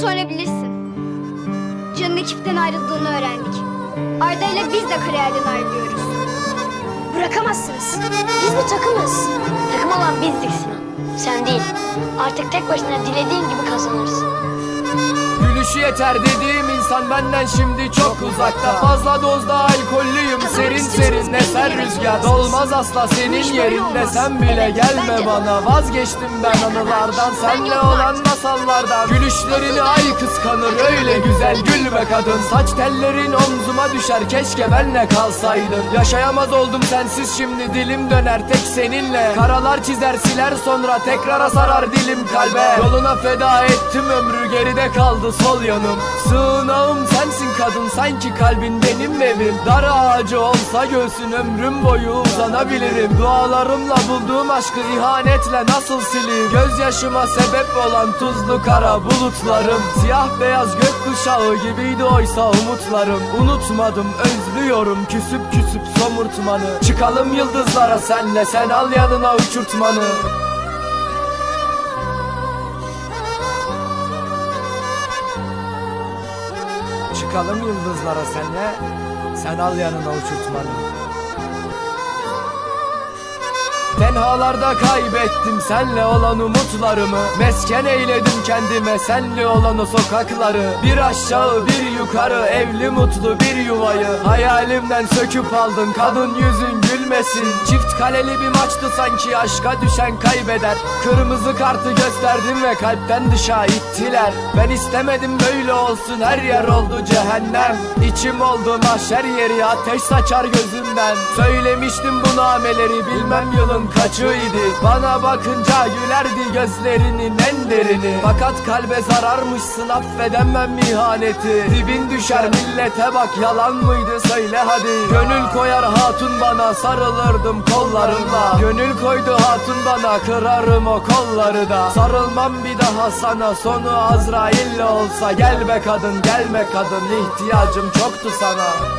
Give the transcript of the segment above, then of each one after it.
sonra bilirsin. Can'ın ekipten ayrıldığını öğrendik. Arda ile biz de kariyerden ayrılıyoruz. Bırakamazsınız. Biz bir takımız. Takım olan bizdik Sinan. Sen değil. Artık tek başına dilediğin gibi kazanırsın. Gülüşü yeter dediğim insan benden şimdi çok uzakta Fazla dozda alkollüyüm serin eser rüzgar Dolmaz asla senin yerinde sen bile gelme bana. Vazgeçtim ben anılardan senle olan masallardan. Gülüşlerini ay kıskanır öyle güzel gülme kadın. Saç tellerin omzuma düşer keşke benle kalsaydın Yaşayamaz oldum sensiz şimdi dilim döner tek seninle. Karalar çizer siler sonra tekrara sarar dilim kalbe. Yoluna feda ettim ömrü geride kaldı sol yanım. Sığınağım sensin kadın sanki kalbin benim evim. Dar ağacı olsa göğsün ömrüm boyu uzanabilirim. Dualarımla bulduğum aşkı ihanetle nasıl sileyim? Gözyaşıma sebep olan tuzlu kara bulutlarım. Siyah beyaz gökkuşağı gibiydi oysa umutlarım. Unutmadım özlüyorum küsüp küsüp somurtmanı. Çıkalım yıldızlara senle sen al yanına uçurtmanı Çıkalım yıldızlara senle. Sen al yanına uçurtmanı Tenhalarda kaybettim senle olan umutlarımı. Mesken eyledim kendime senle olan o sokakları. Bir aşağı bir yukarı evli mutlu bir yuvayı. Hayalimden söküp aldın kadın yüzün gülmesin. Çift kaleli bir maçtı sanki aşka düşen kaybeder. Kırmızı kartı gösterdim ve kalpten dışa ittiler. Ben istemedim böyle olsun her yer oldu cehennem. İçim oldu mahşer yeri ateş saçar gözümden. Söylemiştim bu nameleri bilmem yılın kaçıydı. Bana bakınca gülerdi gözlerinin en derini. Fakat kalbe zararmışsın affedemem ihaneti Dibin düşer millete bak yalan mıydı? Söyle hadi. Gönül koyar hatun bana sarılırdım kollarımla. Gönül koydu hatun bana kırarım o kolları da. Sarılmam bir daha sana sonu Azrail'le olsa. Gel be kadın gelme kadın ihtiyacım çoktu sana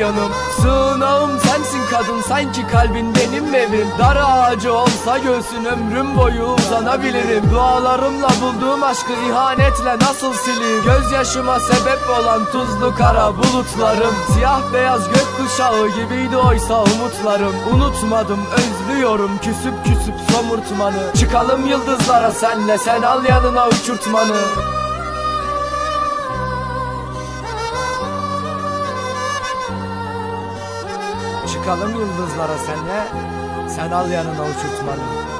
yanım Sığınağım sensin kadın. Sanki kalbin benim evim. Dar ağacı olsa göğsün ömrüm boyu uzanabilirim. Dualarımla bulduğum aşkı ihanetle nasıl sileyim? Gözyaşıma sebep olan tuzlu kara bulutlarım. Siyah beyaz gökkuşağı gibiydi oysa umutlarım. Unutmadım özlüyorum küsüp küsüp somurtmanı. Çıkalım yıldızlara senle sen al yanına uçurtmanı Çıkalım yıldızlara senle. Sen al yanına uçurtmanı